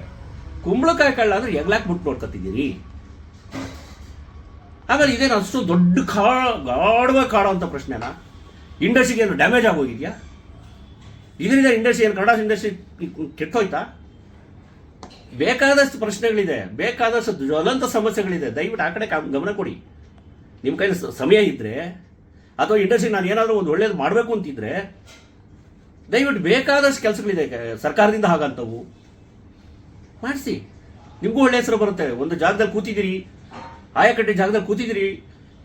ಕುಂಬಳಕಾಯಿ ಕಳ್ಳ ಅಂದ್ರೆ ಎಗ್ಲಾಕ್ ಬಿಟ್ಟು ನೋಡ್ಕೊತಿದ್ದೀರಿ ಆಮೇಲೆ ಇದೇನು ಅಷ್ಟು ದೊಡ್ಡ ಕಾ ಗಾಢವಾಗಿ ಕಾಡುವಂಥ ಪ್ರಶ್ನೆನಾ? ಇಂಡಸ್ಟ್ರಿಗೆ ಏನು ಡ್ಯಾಮೇಜ್ ಆಗೋಗಿದೆಯಾ? ಇದರಿಂದ ಇಂಡಸ್ಟ್ರಿ ಏನು ಕನ್ನಡ ಇಂಡಸ್ಟ್ರಿ ಕೆಟ್ಟೋಯ್ತಾ? ಬೇಕಾದಷ್ಟು ಪ್ರಶ್ನೆಗಳಿದೆ, ಬೇಕಾದಷ್ಟು ಜ್ವಲಂತ ಸಮಸ್ಯೆಗಳಿದೆ. ದಯವಿಟ್ಟು ಆ ಕಡೆ ಗಮನ ಕೊಡಿ. ನಿಮ್ಮ ಕೈಲಿ ಸಮಯ ಇದ್ದರೆ ಅಥವಾ ಇಂಡಸ್ಟ್ರಿ ನಾನು ಏನಾದರೂ ಒಂದು ಒಳ್ಳೇದು ಮಾಡಬೇಕು ಅಂತಿದ್ರೆ, ದಯವಿಟ್ಟು ಬೇಕಾದಷ್ಟು ಕೆಲಸಗಳಿದೆ ಸರ್ಕಾರದಿಂದ ಹಾಗಂತವು. ಮಾಡಿಸಿ. ನಿಮಗೂ ಒಳ್ಳೆ ಹೆಸರು ಬರುತ್ತೆ. ಒಂದು ಜಾಗದಲ್ಲಿ ಕೂತಿದ್ದೀರಿ, ಆಯಕಟ್ಟೆ ಜಾಗದಲ್ಲಿ ಕೂತಿದ್ದೀರಿ,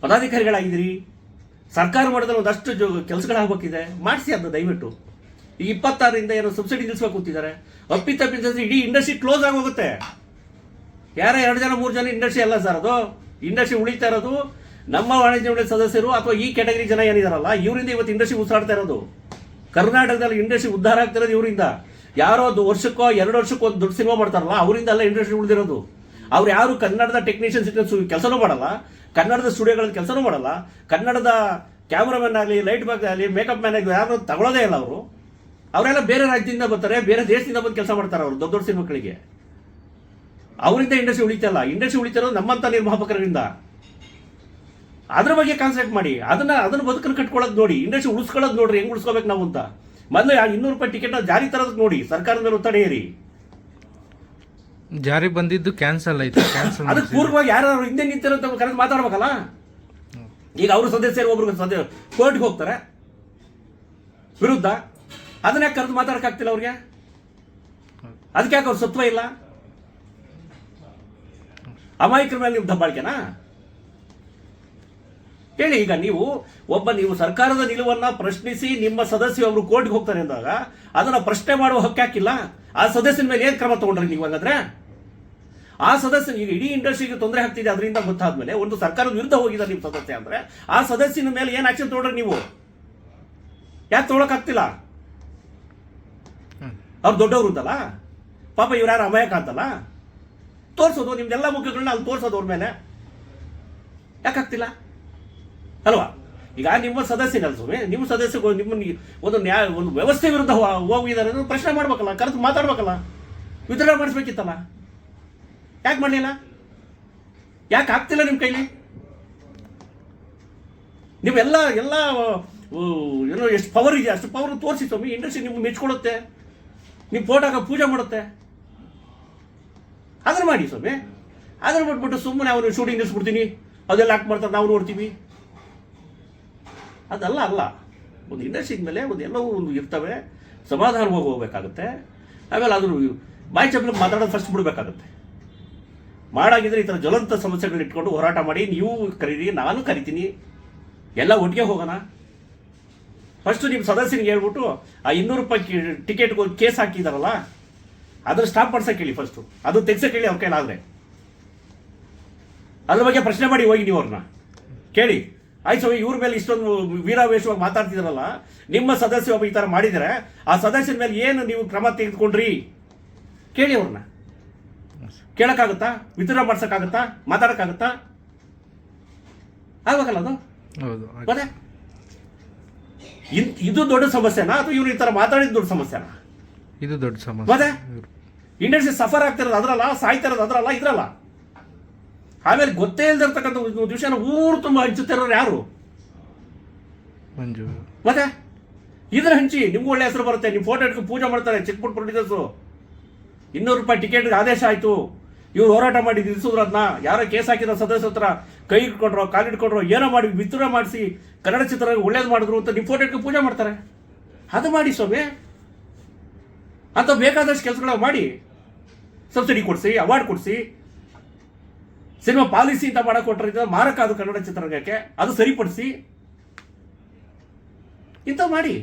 ಪದಾಧಿಕಾರಿಗಳಾಗಿದ್ದೀರಿ ಸರ್ಕಾರ ಮಾಡಿದ್ರೆ ಒಂದಷ್ಟು ಜೋ ಕೆಲಸಗಳಾಗಬೇಕಿದೆ ಮಾಡಿಸಿ ಅದನ್ನ ದಯವಿಟ್ಟು. ಈಗ ಇಪ್ಪತ್ತಾರರಿಂದ ಏನೋ ಸಬ್ಸಿಡಿ ನಿಲ್ಲಿಸ್ಬೇಕು ಕೂತಿದ್ದಾರೆ. ಅಪ್ಪಿತಪ್ಪಿದ್ರೆ ಇಡೀ ಇಂಡಸ್ಟ್ರಿ ಕ್ಲೋಸ್ ಆಗೋಗುತ್ತೆ. ಯಾರ ಎರಡು ಜನ, ಮೂರು ಜನ ಇಂಡಸ್ಟ್ರಿ ಅಲ್ಲ ಸರ್ ಅದು. ಇಂಡಸ್ಟ್ರಿ ಉಳಿತಾ ಇರೋದು, ನಮ್ಮ ವಾಣಿಜ್ಯ ಮಂಡಳಿ ಸದಸ್ಯರು ಅಥವಾ ಈ ಕ್ಯಾಟಗರಿ ಜನ ಏನಿದಾರಲ್ಲ, ಇವರಿಂದ ಇವತ್ತು ಇಂಡಸ್ಟ್ರಿ ಉಸಿರಾಡ್ತಾ ಇರೋದು. ಕರ್ನಾಟಕದಲ್ಲಿ ಇಂಡಸ್ಟ್ರಿ ಉದ್ಧಾರ ಆಗ್ತಿರೋದು ಇವರಿಂದ. ಯಾರೋ ಒಂದು ವರ್ಷಕ್ಕೋ, ಎರಡು ವರ್ಷಕ್ಕೋ ಒಂದು ದೊಡ್ಡ ಸಿನಿಮಾ ಮಾಡ್ತಾರಲ್ಲ, ಅವರಿಂದ ಎಲ್ಲ ಇಂಡಸ್ಟ್ರಿ ಉಳಿದಿರೋದು. ಅವ್ರು ಯಾರು ಕನ್ನಡದ ಟೆಕ್ನಿಷಿಯನ್ಸ್ ಕೆಲಸನೂ ಮಾಡಲ್ಲ. ಕನ್ನಡದ ಸ್ಟುಡಿಯೋಗಳಲ್ಲಿ ಕೆಲಸನೂ ಮಾಡಲ್ಲ. ಕನ್ನಡದ ಕ್ಯಾಮ್ರಾಮನ್ ಆಗಲಿ, ಲೈಟ್ ಬಾಗ್ ಆಗಲಿ, ಮೇಕಪ್ ಮ್ಯಾನ್ ಆಗಲಿ ಯಾರು ತಗೊಳ್ಳೋದೇ ಇಲ್ಲ ಅವರು. ಅವರೆಲ್ಲ ಬೇರೆ ರಾಜ್ಯದಿಂದ ಬರ್ತಾರೆ, ಬೇರೆ ದೇಶದಿಂದ ಬಂದು ಕೆಲಸ ಮಾಡ್ತಾರೆ ಅವರು, ದೊಡ್ಡ ದೊಡ್ಡ ಸಿನಿಮಾಗಳಿಗೆ ಅವರಿಂದ ಇಂಡಸ್ಟ್ರಿ ಉಳಿತಲ್ಲ ಇಂಡಸ್ಟ್ರಿ ಉಳಿತಿರೋದು ನಮ್ಮಂತ ನಿರ್ಮಾಪಕರಿಂದ ಅದ್ರ ಬಗ್ಗೆ ಕಾನ್ಸೆಪ್ಟ್ ಮಾಡಿ. ಅದನ್ನ ಅದನ್ನ ಬದುಕನ್ನು ಕಟ್ಕೊಳ್ಳೋದು ನೋಡಿ. ಇಂಡಸ್ಟ್ರಿ ಉಳಿಸ್ಕೊಳ್ಳೋದು ನೋಡ್ರಿ, ಹೆಂಗ್ ಉಳಿಸ್ಕೋಬೇಕು ನಾವು ಅಂತ. ಮೊದಲು ಇನ್ನೂರು ರೂಪಾಯಿ ಟಿಕೆಟ್ ಜಾರಿ ತರೋದಕ್ಕೆ ನೋಡಿ. ಸರ್ಕಾರದ ಮೇಲೆ ಒತ್ತಡ ಏರಿ ಜಾರಿ ಬಂದಿದ್ದು ಕ್ಯಾನ್ಸಲ್ ಆಯ್ತು ಕ್ಯಾನ್ಸಲ್ ಅದಕ್ಕೆ ಪೂರ್ವವಾಗಿ ಯಾರು ಹಿಂದೆ ನಿಂತಿರೋ ಕರೆದು ಮಾತಾಡ್ಬೇಕಲ್ಲ? ಈಗ ಅವರು ಸದಸ್ಯರು ಒಬ್ರು ಸದ್ಯ ಕೋರ್ಟ್ಗೆ ಹೋಗ್ತಾರೆ. ವಿರುದ್ಧ. ಅದನ್ನ ಯಾಕೆ ಕರೆದು ಮಾತಾಡಕ್ಕಾಗ್ತಿಲ್ಲ ಅವ್ರಿಗೆ? ಅದಕ್ಕೆ ಯಾಕೆ ಅವ್ರ ಸತ್ವ ಇಲ್ಲ? ಅಮಾಯಕರ ಮೇಲೆ ನೀವು ದಬ್ಬಾಳ್ಕೆನಾ? ಹೇಳಿ ಈಗ ನೀವು ಒಬ್ಬ ನೀವು ಸರ್ಕಾರದ ನಿಲುವನ್ನ ಪ್ರಶ್ನಿಸಿ ನಿಮ್ಮ ಸದಸ್ಯ ಅವರು ಕೋರ್ಟ್ಗೆ ಹೋಗ್ತಾರೆ ಅಂದಾಗ ಅದನ್ನ ಪ್ರಶ್ನೆ ಮಾಡುವ ಹಕ್ಕು ಯಾಕಿಲ್ಲ ಆ ಸದಸ್ಯನ ಮೇಲೆ ಏನ್ ಕ್ರಮ ತಗೊಂಡ್ರಿ ನೀವು ಹಾಗಾದ್ರೆ? ಆ ಸದಸ್ಯ ಈಗ ಇಡೀ ಇಂಡಸ್ಟ್ರಿಗೆ ತೊಂದರೆ ಆಗ್ತಿದೆ ಅದರಿಂದ ಗೊತ್ತಾದ್ಮೇಲೆ ಒಂದು ಸರ್ಕಾರದ ವಿರುದ್ಧ ಹೋಗಿದ್ದಾರೆ ನಿಮ್ಮ ಸದಸ್ಯ ಅಂದ್ರೆ ಆ ಸದಸ್ಯನ ಮೇಲೆ ಏನ್ ಆಕ್ಷನ್ ತಗೊಂಡ್ರಿ ನೀವು? ಯಾಕೆ ತಗೊಳಕ್ ಆಗ್ತಿಲ್ಲ? ಅವ್ರು ದೊಡ್ಡವರು ಅಂತಲ್ಲ ಪಾಪ ಇವ್ರು ಯಾರು ಅಮಾಯಕ ಅಂತಲ್ಲ? ತೋರ್ಸೋದು ನಿಮ್ದೆಲ್ಲ ಮುಖ್ಯಗಳನ್ನ ಅಲ್ಲಿ ತೋರ್ಸೋದು ಅವ್ರ ಮೇಲೆ. ಯಾಕಾಗ್ತಿಲ್ಲ ಅಲ್ವಾ? ಈಗ ನಿಮ್ಮ ಸದಸ್ಯನಲ್ಲ ಸ್ವಾಮಿ, ನಿಮ್ಮ ಸದಸ್ಯಗಳು ನಿಮ್ಮ ಒಂದು ನ್ಯಾಯ, ಒಂದು ವ್ಯವಸ್ಥೆ ವಿರುದ್ಧ ಹೋಗಿದ್ದಾರೆ ಅಂದ್ರೆ ಪ್ರಶ್ನೆ ಮಾಡ್ಬೇಕಲ್ಲ, ಕರೆದು ಮಾತಾಡ್ಬೇಕಲ್ಲ. ವಿತರಣೆ ಮಾಡಿಸ್ಬೇಕಿತ್ತಲ್ಲ. ಯಾಕೆ ಮಾಡಲಿಲ್ಲ? ಯಾಕೆ ಆಗ್ತಿಲ್ಲ ನಿಮ್ಮ ಕೈಲಿ? ನಿಮ್ಮೆಲ್ಲ ಎಲ್ಲ ಏನೋ ಎಷ್ಟು ಪವರ್ ಇದೆ, ಅಷ್ಟು ಪವರ್ ತೋರಿಸಿ ಸ್ವಾಮಿ ಇಂಡಸ್ಟ್ರಿ ನಿಮ್ಗೆ ಮೆಚ್ಕೊಳುತ್ತೆ ನಿಮ್ಮ ಫೋಟೋಗೆ ಪೂಜೆ ಮಾಡುತ್ತೆ. ಅದನ್ನ ಮಾಡಿ ಸ್ವಾಮಿ. ಅದನ್ನ ಬಿಟ್ಬಿಟ್ಟು ಸುಮ್ಮನೆ ಅವನು ಶೂಟಿಂಗ್ ನಿಲ್ಲಿಸ್ಬಿಡ್ತೀನಿ ಅದೆಲ್ಲ ಹಾಕಿ ಮಾಡ್ತಾರೆ, ನಾವು ನೋಡ್ತೀವಿ. ಅದಲ್ಲ, ಅಲ್ಲ. ಒಂದು ಇಂಡಸ್ಟ್ರಿ ಮೇಲೆ ಒಂದು ಎಲ್ಲವೂ ಒಂದು ಇರ್ತವೆ. ಸಮಾಧಾನವಾಗಿ ಹೋಗಬೇಕಾಗುತ್ತೆ. ಆಮೇಲೆ ಅದ್ರ ಬಾಯಿ ಚಪ್ಪಲಿ ಮಾತಾಡೋದು ಫಸ್ಟ್ ಬಿಡಬೇಕಾಗುತ್ತೆ. ಮಾಡಾಗಿದ್ರೆ ಈ ಥರ ಜ್ವಲಂತ ಸಮಸ್ಯೆಗಳು ಇಟ್ಕೊಂಡು ಹೋರಾಟ ಮಾಡಿ, ನೀವು ಕರೀರಿ, ನಾನು ಕರಿತೀನಿ. ಎಲ್ಲ ಒಟ್ಟಿಗೆ ಹೋಗೋಣ. ಫಸ್ಟ್ ನಿಮ್ಮ ಸದಸ್ಯನಿಗೆ ಹೇಳ್ಬಿಟ್ಟು, ಆ ಇನ್ನೂರು ರೂಪಾಯಿ ಟಿಕೆಟ್ಗೆ ಒಂದು ಕೇಸ್ ಹಾಕಿದಾರಲ್ಲ ಅದನ್ನು ಸ್ಟಾಪ್ ಮಾಡ್ಸಕ್ಕೆ ಹೇಳಿ ಫಸ್ಟು ಅದು ತೆಗ್ಸಕ್ಕೆ ಹೇಳಿ ಅವ್ರ ಕೈಲಾದ್ರೆ. ಅದ್ರ ಬಗ್ಗೆ ಪ್ರಶ್ನೆ ಮಾಡಿ ಹೋಗಿ ನೀವು ಅವ್ರನ್ನ. ಕೇಳಿ. ಆಯ್ತು ಸ್ವಾಮಿ ಇವ್ರ ಮೇಲೆ ಇಷ್ಟೊಂದು ವೀರಾವೇಶವಾಗಿ ಮಾತಾಡ್ತಿದ್ರಲ್ಲ ನಿಮ್ಮ ಸದಸ್ಯ ಒಬ್ಬ ಈ ಥರ ಮಾಡಿದರೆ ಆ ಸದಸ್ಯನ ಮೇಲೆ ಏನು ನೀವು ಕ್ರಮ ತೆಗೆದುಕೊಂಡ್ರಿ? ಕೇಳಿ ಅವ್ರನ್ನ. ಕೇಳಕ್ಕಾಗುತ್ತಾ? ವಿತರಣೆ ಮಾಡ್ಸೋಕ್ಕಾಗುತ್ತಾ? ಮಾತಾಡೋಕ್ಕಾಗುತ್ತಾ? ಆಗ್ಬೇಕಲ್ಲ ಅದು? ಹೌದು ಇದು ದೊಡ್ಡ ಸಮಸ್ಯೆನಾ ಅಥವಾ ಇವ್ರು ಈ ತರ ಮಾತಾಡಿದ ದೊಡ್ಡ ಸಮಸ್ಯೆನಾ? ಇದು ದೊಡ್ಡ ಸಮಸ್ಯೆ. ಇಂಡಸ್ಟ್ರಿ ಸಫರ್ ಆಗ್ತಿರೋದು ಅದ್ರಲ್ಲ ಸಾಯ್ತಿರೋದು ಅದ್ರಲ್ಲ ಇದ್ರಲ್ಲ. ಆಮೇಲೆ ಗೊತ್ತೇ ಇಲ್ದಿರ್ತಕ್ಕಂಥ ದಿವಸನ ವಿಷಯನ ಊರು ತುಂಬ ಹಂಚುತ್ತಿರೋರು ಯಾರು? ಮಂಜು. ಮತ್ತೆ? ಇದ್ರ ಹಂಚಿ ನಿಮ್ಗೂ ಒಳ್ಳೆ ಹೆಸರು ಬರುತ್ತೆ. ನಿಮ್ಮ ಫೋಟೋ ಇಟ್ಕೊಂಡು ಪೂಜೆ ಮಾಡ್ತಾರೆ ಚಿಕ್ಕಪುಟ್ ಪ್ರೊಡ್ಯೂಸರ್ಸು ಇನ್ನೂರು ರೂಪಾಯಿ ಟಿಕೆಟ್ಗೆ ಆದೇಶ ಆಯಿತು. ಇವ್ರು ಹೋರಾಟ ಮಾಡಿ ನಿಲ್ಲಿಸಿದ್ರು ಅದನ್ನ ಯಾರೋ ಕೇಸ್ ಹಾಕಿದ ಸದಸ್ಯ ಹತ್ರ ಕೈ ಇಟ್ಕೊಂಡ್ರೋ ಕಾಲಿಟ್ಕೊಂಡ್ರೋ ಏನೋ ಮಾಡಿ ವಿತರಣೆ ಮಾಡಿಸಿ ಕನ್ನಡ ಚಿತ್ರ ಒಳ್ಳೇದು ಮಾಡಿದ್ರು ಅಂತ ನಿಮ್ಮ ಫೋಟೋ ಇಟ್ಕೊಂಡು ಪೂಜೆ ಮಾಡ್ತಾರೆ. ಅದು ಮಾಡಿ ಸ್ವಾಮಿ. ಅಂತ ಬೇಕಾದಷ್ಟು ಕೆಲಸಗಳ ಮಾಡಿ. ಸಬ್ಸಿಡಿ ಕೊಡಿಸಿ ಅವಾರ್ಡ್ ಕೊಡಿಸಿ ಸಿನಿಮಾ ಪಾಲಿಸಿ ಅಂತ ಮಾಡಕ್ ಕೊಟ್ಟರೆ ಮಾರಕ ಅದು ಕನ್ನಡ ಚಿತ್ರರಂಗಕ್ಕೆ ಅದು ಸರಿಪಡಿಸಿ. ಇಂಥ ಮಾಡಿ.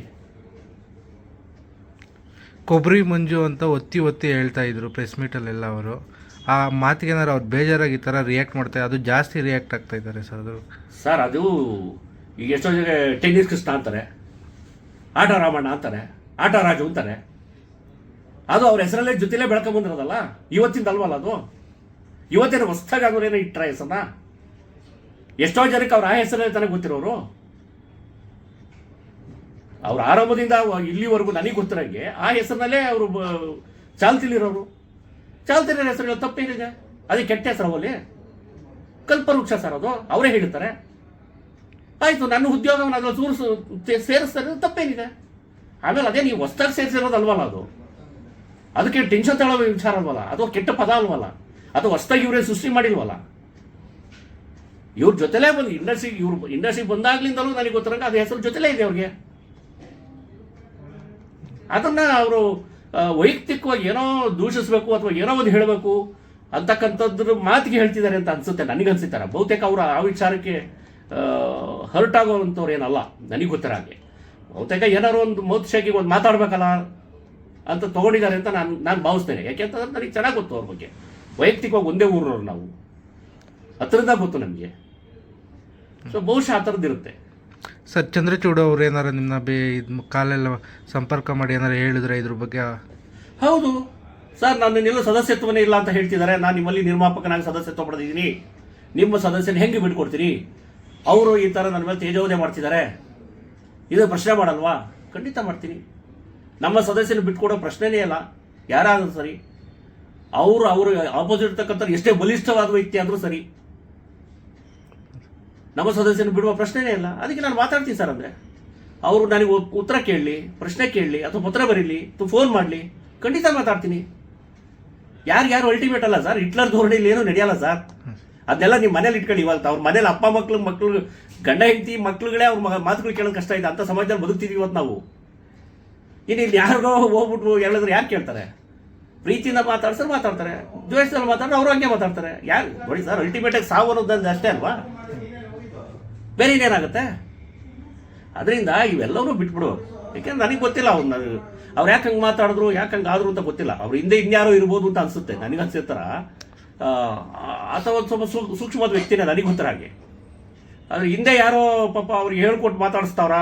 ಕೊಬ್ಬರಿ ಮಂಜು ಅಂತ ಒತ್ತಿ ಒತ್ತಿ ಹೇಳ್ತಾ ಇದ್ರು ಪ್ರೆಸ್ ಮೀಟಲ್ಲೆಲ್ಲ ಅವರು. ಆ ಮಾತಿಗೆ ಏನಾರು ಅವ್ರು ಬೇಜಾರಾಗಿ ಈ ಥರ ರಿಯಾಕ್ಟ್ ಮಾಡ್ತಾರೆ ಅದು ಜಾಸ್ತಿ ರಿಯಾಕ್ಟ್ ಆಗ್ತಾ ಇದ್ದಾರೆ ಸರ್ ಅದು. ಸರ್ ಅದು ಈಗ ಎಷ್ಟೋ ಜನ ಟೆನ್ನಿಸ್ ಕೃಷ್ಣ ಅಂತಾರೆ. ಆಟ ರಾಮಣ್ಣ ಅಂತಾರೆ. ಆಟ ರಾಜು ಅಂತಾರೆ. ಅದು ಅವ್ರ ಹೆಸರಲ್ಲೇ ಜೊತೆಲೇ ಬೆಳ್ಕೊಂಬಂದಿರೋದಲ್ಲ ಇವತ್ತಿಂದ ಅಲ್ವಲ್ಲ ಅದು? ಇವತ್ತೇನು ಹೊಸ್ದಾಗಿ ಆಗೋರೇನೋ ಇಟ್ಟರೆ ಹೆಸರನ್ನ ಎಷ್ಟೋ ಜನಕ್ಕೆ ಅವ್ರ ಆ ಹೆಸರಲ್ಲಿ ತನಗೆ ಗೊತ್ತಿರೋರು. ಅವ್ರ ಆರಂಭದಿಂದ ಇಲ್ಲಿವರೆಗೂ ನನಗೆ ಗೊತ್ತಿರಂಗೆ ಆ ಹೆಸರಿನಲ್ಲೇ ಅವರು ಚಾಲ್ತಿಲಿರೋರು. ಚಾಲ್ತಿಲಿರೋ ಹೆಸರು ತಪ್ಪೇನಿದೆ ಅದೇ ಕೆಟ್ಟ ಹೆಸರು ಅವಲ್ಲಿ. ಕಲ್ಪವೃಕ್ಷ ಸರ್ ಅದು, ಅವರೇ ಹೇಳ್ತಾರೆ ಆಯಿತು, ನನ್ನ ಉದ್ಯೋಗವನ್ನು ಅದನ್ನು ಸೂರಿಸು ಸೇರಿಸ್ತಾರೆ ತಪ್ಪೇನಿದೆ ಆಮೇಲೆ ಅದೇ ನೀವು ಹೊಸ್ದಾಗಿ ಸೇರಿಸಿರೋದಲ್ವಲ್ಲ ಅದು? ಅದಕ್ಕೆ ಟೆನ್ಷನ್ ತಗೊಳ್ಳೋ ವಿಚಾರ ಅಲ್ವಲ್ಲ? ಅದು ಕೆಟ್ಟ ಪದ ಅಲ್ವಲ್ಲ? ಅದು ಹೊಸದಾಗಿ ಇವರೇ ಸೃಷ್ಟಿ ಮಾಡಿಲ್ವಲ್ಲ? ಇವ್ರ ಜೊತೆಲೇ ಬಂದು ಇಂಡಸ್ಟ್ರಿ ಇವ್ರು ಇಂಡಸ್ಟ್ರಿಗೆ ಬಂದಾಗ್ಲಿಂದಲೂ ನನಗೆ ಗೊತ್ತಿರಂಗ ಅದು ಹೆಸರು ಜೊತೆಲೇ ಇದೆ ಅವ್ರಿಗೆ. ಅದನ್ನ ಅವರು ವೈಯಕ್ತಿಕವಾಗಿ ಏನೋ ದೂಷಿಸಬೇಕು ಅಥವಾ ಏನೋ ಒಂದು ಹೇಳಬೇಕು ಅಂತಕ್ಕಂಥದ್ರ ಮಾತಿಗೆ ಹೇಳ್ತಿದ್ದಾರೆ ಅಂತ ಅನ್ಸುತ್ತೆ, ನನಗೆ ಅನ್ಸಿತ್ತಾರ. ಬಹುತೇಕ ಅವರು ಆ ವಿಚಾರಕ್ಕೆ ಹರ್ಟ್ ಆಗೋವಂಥವ್ರು ಏನಲ್ಲ, ನನಗೆ ಗೊತ್ತಿರ ಹಾಗೆ. ಬಹುತೇಕ ಏನಾರು ಒಂದು ಮೌತ್ ಶೇಕಿಗೆ ಒಂದು ಮಾತಾಡಬೇಕಲ್ಲ ಅಂತ ತಗೊಂಡಿದ್ದಾರೆ ಅಂತ ನಾನು ನಾನು ಭಾವಿಸ್ತೇನೆ. ಯಾಕೆಂತಂದ್ರೆ ನನಗೆ ಚೆನ್ನಾಗಿ ಗೊತ್ತು ಅವ್ರ ಬಗ್ಗೆ. ವೈಯಕ್ತಿಕವಾಗಿ ಒಂದೇ ಊರವ್ರು ನಾವು. ಹತ್ತಿರದ ಗೊತ್ತು ನಮಗೆ. ಸೊ ಬಹುಶಃ ಆ ಥರದ್ದಿರುತ್ತೆ ಸರ್ ಚಂದ್ರಚೂಡ ಅವ್ರು ಏನಾರ ನಿಮ್ಮ ಬೇ ಇದು ಕಾಲೆಲ್ಲ ಸಂಪರ್ಕ ಮಾಡಿ ಏನಾರು ಹೇಳಿದ್ರೆ ಇದ್ರ ಬಗ್ಗೆ? ಹೌದು. ಸರ್ ನಾನು ನಿಲ್ಲ ಸದಸ್ಯತ್ವನೇ ಇಲ್ಲ ಅಂತ ಹೇಳ್ತಿದ್ದಾರೆ. ನಾನು ನಿಮ್ಮಲ್ಲಿ ನಿರ್ಮಾಪಕನಾಗಿ ಸದಸ್ಯತ್ವ ಪಡೆದಿದ್ದೀನಿ. ನಿಮ್ಮ ಸದಸ್ಯನ ಹೆಂಗೆ ಬಿಟ್ಕೊಡ್ತೀರಿ? ಅವರು ಈ ಥರ ನನ್ನ ಮೇಲೆ ತೇಜೋವಧೆ ಮಾಡ್ತಿದ್ದಾರೆ. ಇದು ಪ್ರಶ್ನೆ ಮಾಡಲ್ವಾ? ಖಂಡಿತ ಮಾಡ್ತೀನಿ. ನಮ್ಮ ಸದಸ್ಯನ ಬಿಟ್ಕೊಡೋ ಪ್ರಶ್ನೆನೇ ಇಲ್ಲ ಯಾರಾದರೂ ಸರಿ. ಅವರು ಅವರು ಆಪೋಸಿಟ್ ಇರ್ತಕ್ಕಂಥ ಎಷ್ಟೇ ಬಲಿಷ್ಠವಾದ ವ್ಯಕ್ತಿ ಆದರೂ ಸರಿ. ನಮ್ಮ ಸದಸ್ಯನ ಬಿಡುವ ಪ್ರಶ್ನೆನೇ ಇಲ್ಲ. ಅದಕ್ಕೆ ನಾನು ಮಾತಾಡ್ತೀನಿ ಸರ್ ಅಂದರೆ. ಅವರು ನನಗೆ ಉತ್ತರ ಕೇಳಲಿ, ಪ್ರಶ್ನೆ ಕೇಳಲಿ ಅಥವಾ ಪತ್ರ ಬರೀಲಿ, ಅಥವಾ ಫೋನ್ ಮಾಡಲಿ, ಖಂಡಿತ ಮಾತಾಡ್ತೀನಿ. ಯಾರು ಯಾರು ಅಲ್ಟಿಮೇಟ್ ಅಲ್ಲ ಸರ್ ಹಿಟ್ಲರ್ ಧೋರಣೆಯಲ್ಲಿ ಏನೂ ನಡೆಯಲ್ಲ ಸರ್ ಅದೆಲ್ಲ ನಿಮ್ಮ ಮನೇಲಿ ಇಟ್ಕೊಳ್ಳಿ ಇವಾಗ. ಅವ್ರ ಮನೇಲಿ ಅಪ್ಪ ಮಕ್ಳು ಮಕ್ಕಳು ಗಂಡ, ಹೆಂಡತಿ, ಮಕ್ಳುಗಳೇ ಅವ್ರ ಮಾತುಗಳು ಕೇಳೋದು ಕಷ್ಟ ಇದೆ. ಅಂತ ಸಮಾಜದಲ್ಲಿ ಬದುಕ್ತಿದೀವಿ ಇವತ್ತು ನಾವು. ಇನ್ನು ಇಲ್ಲಿ ಯಾರಿಗೋ ಹೋಗ್ಬಿಟ್ಟು ಹೇಳಿದ್ರೆ ಯಾರು ಕೇಳ್ತಾರೆ? ಪ್ರೀತಿಯಿಂದ ಮಾತಾಡ್ಸೋರು ಮಾತಾಡ್ತಾರೆ ದ್ವೇಷದಲ್ಲಿ ಮಾತಾಡ್ರೆ ಅವರು ಹಂಗೆ ಮಾತಾಡ್ತಾರೆ. ಯಾರು ನೋಡಿ ಸರ್ ಅಲ್ಟಿಮೇಟಾಗಿ ಸಾವು ಅನ್ನೋದು ಅಷ್ಟೇ ಅಲ್ವಾ? ಬೇರೆ ಇನ್ನೇನಾಗುತ್ತೆ? ಅದರಿಂದ ಇವೆಲ್ಲವೂ ಬಿಟ್ಬಿಡು ಯಾಕೆಂದ್ರೆ ನನಗೆ ಗೊತ್ತಿಲ್ಲ ಅವ್ರು ಅವ್ರು ಯಾಕೆ ಹಂಗೆ ಮಾತಾಡಿದ್ರು, ಯಾಕೆ ಹಂಗೆ ಆದರು ಅಂತ ಗೊತ್ತಿಲ್ಲ. ಅವ್ರ ಹಿಂದೆ ಇನ್ಯಾರೋ ಇರ್ಬೋದು ಅಂತ ಅನಿಸುತ್ತೆ. ನನಗೆ ಅನ್ಸಿರ್ತಾರ ಅಥವಾ ಒಂದು ಸ್ವಲ್ಪ ಸೂಕ್ಷ್ಮವಾದ ವ್ಯಕ್ತಿನೇ ನನಗೆ ಗೊತ್ತರ ಹಾಗೆ. ಆದ್ರೆ ಹಿಂದೆ ಯಾರೋ ಪಾಪ ಅವ್ರಿಗೆ ಹೇಳ್ಕೊಟ್ಟು ಮಾತಾಡಿಸ್ತಾವ್ರ?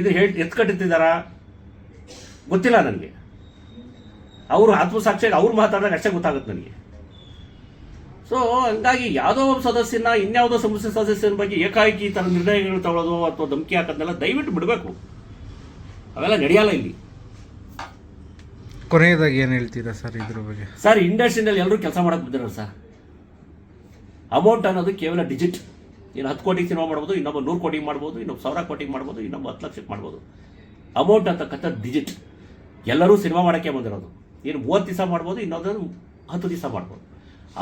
ಇದು ಹೇಳಿ ಎತ್ಕಟ್ಟಿದ್ದಾರಾ ಗೊತ್ತಿಲ್ಲ ನನಗೆ. ಅವರು ಆತ್ಮ ಸಾಕ್ಷಿ ಅವ್ರು ಮಾತಾಡಿದಾಗ ಅಷ್ಟೇ ಗೊತ್ತಾಗುತ್ತೆ ನನಗೆ. ಸೊ ಹಂಗಾಗಿ ಯಾವುದೋ ಒಬ್ಬ ಸದಸ್ಯನ ಇನ್ಯಾವುದೋ ಸಂಸ್ಥೆ ಸದಸ್ಯನ ಬಗ್ಗೆ ಏಕಾಏಕಿ ಈ ಥರ ನಿರ್ಣಯಗಳು ತಗೊಳ್ಳೋದು ಅಥವಾ ಧಮಕಿ ಹಾಕೋದನ್ನೆಲ್ಲ ದಯವಿಟ್ಟು ಬಿಡಬೇಕು. ಅವೆಲ್ಲ ನಡೆಯಲ್ಲ ಇಲ್ಲಿ. ಕೊನೆಯದಾಗಿ ಏನು ಹೇಳ್ತೀರಾ ಸರ್ ಇದ್ರ ಬಗ್ಗೆ? ಸರ್ ಇಂಡಸ್ಟ್ರಿನಲ್ಲಿ ಎಲ್ಲರೂ ಕೆಲಸ ಮಾಡಕ್ಕೆ ಬಂದಿರೋರು ಸರ್. ಅಮೌಂಟ್ ಅನ್ನೋದು ಕೇವಲ ಡಿಜಿಟ್. ಇನ್ನು ಹತ್ತು ಕೋಟಿಗೆ ಸಿನಿಮಾ ಮಾಡ್ಬೋದು ಇನ್ನೊಬ್ಬ ನೂರು ಕೋಟಿಗೆ ಮಾಡ್ಬೋದು ಇನ್ನೊಬ್ಬ ಸಾವಿರ ಕೋಟಿಗೆ ಮಾಡ್ಬೋದು ಇನ್ನೊಬ್ಬ ಹತ್ತು ಲಕ್ಷಕ್ಕೆ ಮಾಡ್ಬೋದು. ಅಮೌಂಟ್ ಅಂತಕ್ಕಂಥ ಡಿಜಿಟ್. ಎಲ್ಲರೂ ಸಿನಿಮಾ ಮಾಡೋಕ್ಕೆ ಬಂದಿರೋದು. ಇನ್ನು ಮೂವತ್ತು ದಿವಸ ಮಾಡ್ಬೋದು ಇನ್ನೊಂದು ಹತ್ತು ದಿವಸ ಮಾಡ್ಬೋದು.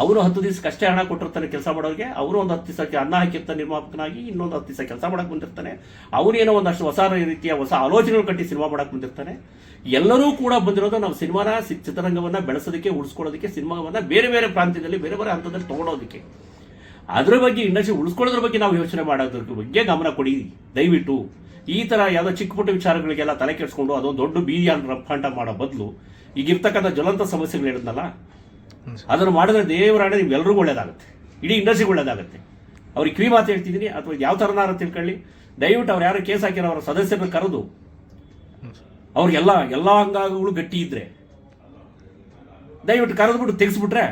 ಅವರು ಹತ್ತು ದಿವಸಕ್ಕೆ ಅಷ್ಟೇ ಹಣ ಕೊಟ್ಟಿರ್ತಾನೆ ಕೆಲಸ ಮಾಡೋರಿಗೆ, ಅವರು ಒಂದು ಹತ್ತು ದಿವಸಕ್ಕೆ ಅನ್ನ ಹಾಕಿರ್ತಾನೆ ನಿರ್ಮಾಪಕನಾಗಿ, ಇನ್ನೊಂದು ಹತ್ತು ದಿವಸ ಕೆಲಸ ಮಾಡಕ್ಕೆ ಬಂದಿರ್ತಾನೆ. ಅವನೇನೋ ಒಂದಷ್ಟು ಹೊಸ ರೀತಿಯ ಹೊಸ ಆಲೋಚನೆಗಳು ಕಟ್ಟಿ ಸಿನಿಮಾ ಮಾಡಕ್ಕೆ ಬಂದಿರ್ತಾನೆ. ಎಲ್ಲರೂ ಕೂಡ ಬಂದಿರೋದು ನಾವು ಸಿನಿಮಾನ ಚಿತ್ರರಂಗವನ್ನು ಬೆಳೆಸೋದಕ್ಕೆ, ಉಳಿಸ್ಕೊಳ್ಳೋದಕ್ಕೆ, ಸಿನಿಮಾವನ್ನ ಬೇರೆ ಬೇರೆ ಪ್ರಾಂತ್ಯದಲ್ಲಿ, ಬೇರೆ ಬೇರೆ ಹಂತದಲ್ಲಿ ತಗೊಳೋದಕ್ಕೆ ಅದರ ಬಗ್ಗೆ ಇಂಡಸ್ಟ್ರಿ ಉಳಿಸ್ಕೊಳ್ಳೋದ್ರ ಬಗ್ಗೆ ನಾವು ಯೋಚನೆ ಮಾಡೋದ್ರ ಬಗ್ಗೆ ಗಮನ ಕೊಡಿ. ದಯವಿಟ್ಟು ಈ ತರ ಯಾವುದೋ ಚಿಕ್ಕ ಪುಟ್ಟ ವಿಚಾರಗಳಿಗೆಲ್ಲ ತಲೆ ಕೆಡಿಸ್ಕೊಂಡು ಅದೊಂದು ದೊಡ್ಡ ಬೀದಿ ರಫಾಂಟ ಮಾಡೋ ಬದಲು ಈಗಿರ್ತಕ್ಕಂಥ ಜ್ವಲಂತ ಸಮಸ್ಯೆಗಳು ಹೇಳಿದ್ನಲ್ಲ, ಅದನ್ನು ಮಾಡಿದ್ರೆ ದೇವರಾಣೆ ನಿಮ್ಗೆಲ್ರಿಗೂ ಒಳ್ಳೇದಾಗುತ್ತೆ. ಇಡೀ ಇಂಡಸ್ಟ್ರಿಗೆ ಒಳ್ಳೇದಾಗುತ್ತೆ. ಅವ್ರಿಗೆ ಕಿವಿ ಮಾತು ಹೇಳ್ತಿದ್ದೀನಿ, ಅಥವಾ ಯಾವ ಥರನಾರ ತಿಳ್ಕೊಳ್ಳಿ. ದಯವಿಟ್ಟು ಅವ್ರು ಯಾರು ಕೇಸ್ ಹಾಕಿರೋ ಅವರ ಸದಸ್ಯರನ್ನ ಕರೆದು, ಅವ್ರಿಗೆಲ್ಲ, ಎಲ್ಲ ಅಂಗಾಂಗಗಳು ಗಟ್ಟಿ ಇದ್ರೆ, ದಯವಿಟ್ಟು ಕರೆದ್ಬಿಟ್ಟು ತೆಗೆಸ್ಬಿಟ್ರೆ